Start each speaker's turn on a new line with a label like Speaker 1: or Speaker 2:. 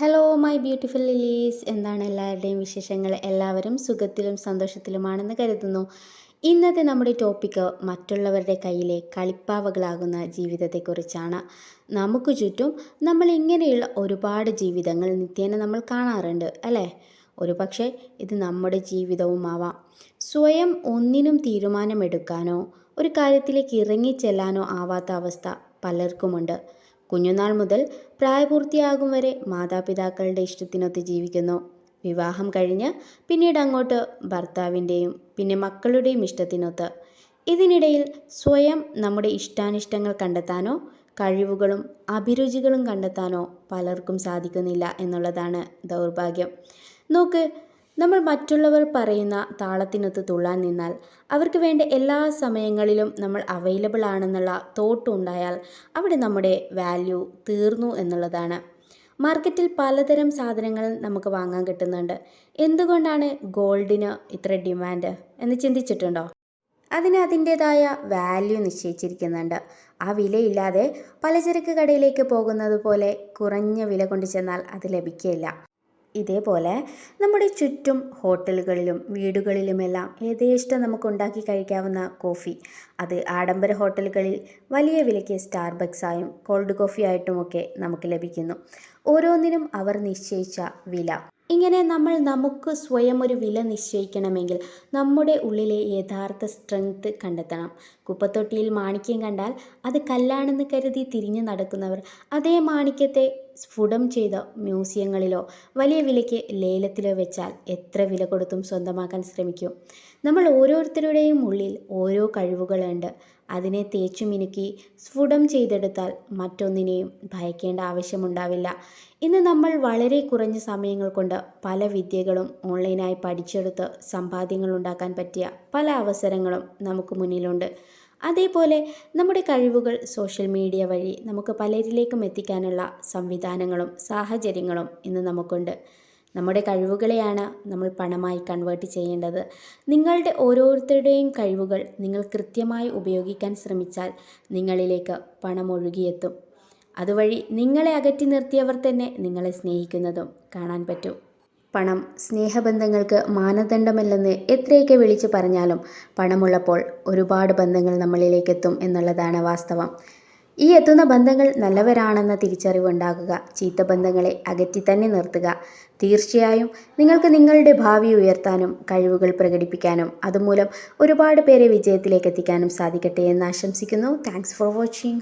Speaker 1: Hello my beautiful ലിലീസ് എന്താണ് എല്ലാവരുടെയും വിശേഷങ്ങൾ? എല്ലാവരും സുഖത്തിലും സന്തോഷത്തിലുമാണെന്ന് കരുതുന്നു. ഇന്നത്തെ നമ്മുടെ ടോപ്പിക്ക് മറ്റുള്ളവരുടെ കയ്യിലെ കളിപ്പാവകളാകുന്ന ജീവിതത്തെക്കുറിച്ചാണ്. നമുക്ക് ചുറ്റും നമ്മൾ ഇങ്ങനെയുള്ള ഒരുപാട് ജീവിതങ്ങൾ നിത്യേന നമ്മൾ കാണാറുണ്ട് അല്ലേ? ഒരു പക്ഷേ ഇത് നമ്മുടെ ജീവിതവുമാവാം സ്വയം ഒന്നിനും തീരുമാനമെടുക്കാനോ ഒരു കാര്യത്തിലേക്ക് ഇറങ്ങിച്ചെല്ലാനോ ആവാത്ത അവസ്ഥ പലർക്കുമുണ്ട്. കുഞ്ഞുനാൾ മുതൽ പ്രായപൂർത്തിയാകും വരെ മാതാപിതാക്കളുടെ ഇഷ്ടത്തിനൊത്ത് ജീവിക്കുന്നു. വിവാഹം കഴിഞ്ഞ് പിന്നീട് അങ്ങോട്ട് ഭർത്താവിന്റെയും പിന്നെ മക്കളുടെയും ഇഷ്ടത്തിനൊത്ത്. ഇതിനിടയിൽ സ്വയം നമ്മുടെ ഇഷ്ടാനിഷ്ടങ്ങൾ കണ്ടെത്താനോ കഴിവുകളും അഭിരുചികളും കണ്ടെത്താനോ പലർക്കും സാധിക്കുന്നില്ല എന്നുള്ളതാണ് ദൗർഭാഗ്യം. നോക്ക് നമ്മൾ മറ്റുള്ളവർ പറയുന്ന താളത്തിനൊത്ത് തുള്ളാൻ നിന്നാൽ അവർക്ക് വേണ്ട എല്ലാ സമയങ്ങളിലും നമ്മൾ അവൈലബിൾ ആണെന്നുള്ള തോട്ട് ഉണ്ടായാൽ അവിടെ നമ്മുടെ വാല്യൂ തീർന്നു എന്നുള്ളതാണ്. മാർക്കറ്റിൽ പലതരം സാധനങ്ങൾ നമുക്ക് വാങ്ങാൻ കിട്ടുന്നുണ്ട്. എന്തുകൊണ്ടാണ് ഗോൾഡിന് ഇത്ര ഡിമാൻഡ് എന്ന് ചിന്തിച്ചിട്ടുണ്ടോ? അതിന് അതിന്റേതായ വാല്യൂ നിശ്ചയിച്ചിരിക്കുന്നുണ്ട്. ആ വിലയില്ലാതെ പലചരക്ക് കടയിലേക്ക് പോകുന്നത് പോലെ കുറഞ്ഞ വില കൊണ്ട് ചെന്നാൽ അത് ലഭിക്കില്ല ഇതേപോലെ നമ്മുടെ ചുറ്റും ഹോട്ടലുകളിലും വീടുകളിലുമെല്ലാം യഥേഷ്ടം നമുക്ക് ഉണ്ടാക്കി കഴിക്കാവുന്ന കോഫി. അത് ആഡംബര ഹോട്ടലുകളിൽ വലിയ വിലയ്ക്ക് സ്റ്റാർബക്സായും കോൾഡ് കോഫി ആയിട്ടുമൊക്കെ നമുക്ക് ലഭിക്കുന്നു. ഓരോന്നിനും അവർ നിശ്ചയിച്ച വില. ഇങ്ങനെ നമ്മൾ നമുക്ക് സ്വയം ഒരു വില നിശ്ചയിക്കണമെങ്കിൽ നമ്മുടെ ഉള്ളിലെ യഥാർത്ഥ സ്ട്രെങ്ത് കണ്ടെത്തണം. കുപ്പത്തൊട്ടിയിൽ മാണിക്യം കണ്ടാൽ അത് കല്ലാണെന്ന് കരുതി തിരിഞ്ഞു നടക്കുന്നവർ അതേ മാണിക്യത്തെ സ്ഫുടം ചെയ്ത മ്യൂസിയങ്ങളിലോ വലിയ വിലയ്ക്ക് ലേലത്തിലോ വെച്ചാൽ എത്ര വില കൊടുത്തും സ്വന്തമാക്കാൻ ശ്രമിക്കും. നമ്മൾ ഓരോരുത്തരുടെയും ഉള്ളിൽ ഓരോ കഴിവുകളുണ്ട്. അതിനെ തേച്ചു മിനുക്കി സ്ഫുടം ചെയ്തെടുത്താൽ മറ്റൊന്നിനെയും ഭയക്കേണ്ട ആവശ്യമുണ്ടാവില്ല. ഇന്ന് നമ്മൾ വളരെ കുറഞ്ഞ സമയങ്ങൾ കൊണ്ട് പല വിദ്യകളും ഓൺലൈനായി പഠിച്ചെടുത്ത് സമ്പാദ്യങ്ങൾ ഉണ്ടാക്കാൻ പറ്റിയ പല അവസരങ്ങളും നമുക്ക് മുന്നിലുണ്ട്. അതേപോലെ നമ്മുടെ കഴിവുകൾ സോഷ്യൽ മീഡിയ വഴി നമുക്ക് പലരിലേക്കും എത്തിക്കാനുള്ള സംവിധാനങ്ങളും സാഹചര്യങ്ങളും ഇന്ന് നമുക്കുണ്ട്. നമ്മുടെ കഴിവുകളെയാണ് നമ്മൾ പണമായി കൺവേർട്ട് ചെയ്യേണ്ടത്. നിങ്ങളുടെ ഓരോരുത്തരുടെയും കഴിവുകൾ നിങ്ങൾ കൃത്യമായി ഉപയോഗിക്കാൻ ശ്രമിച്ചാൽ നിങ്ങളിലേക്ക് പണം ഒഴുകിയെത്തും. അതുവഴി നിങ്ങളെ അകറ്റി നിർത്തിയവർ തന്നെ നിങ്ങളെ സ്നേഹിക്കുന്നതും കാണാൻ പറ്റും. പണം സ്നേഹബന്ധങ്ങൾക്ക് മാനദണ്ഡമല്ലെന്ന് എത്രയൊക്കെ വിളിച്ചു പറഞ്ഞാലും പണമുള്ളപ്പോൾ ഒരുപാട് ബന്ധങ്ങൾ നമ്മളിലേക്കെത്തും എന്നുള്ളതാണ് വാസ്തവം. ഈ എത്തുന്ന ബന്ധങ്ങൾ നല്ലവരാണെന്ന തിരിച്ചറിവുണ്ടാകുക. ചീത്ത ബന്ധങ്ങളെ അകറ്റി തന്നെ നിർത്തുക. തീർച്ചയായും നിങ്ങൾക്ക് നിങ്ങളുടെ ഭാവി ഉയർത്താനും കഴിവുകൾ പ്രകടിപ്പിക്കാനും അതുമൂലം ഒരുപാട് പേരെ വിജയത്തിലേക്ക് എത്തിക്കാനും സാധിക്കട്ടെ എന്ന് ആശംസിക്കുന്നു. Thanks for watching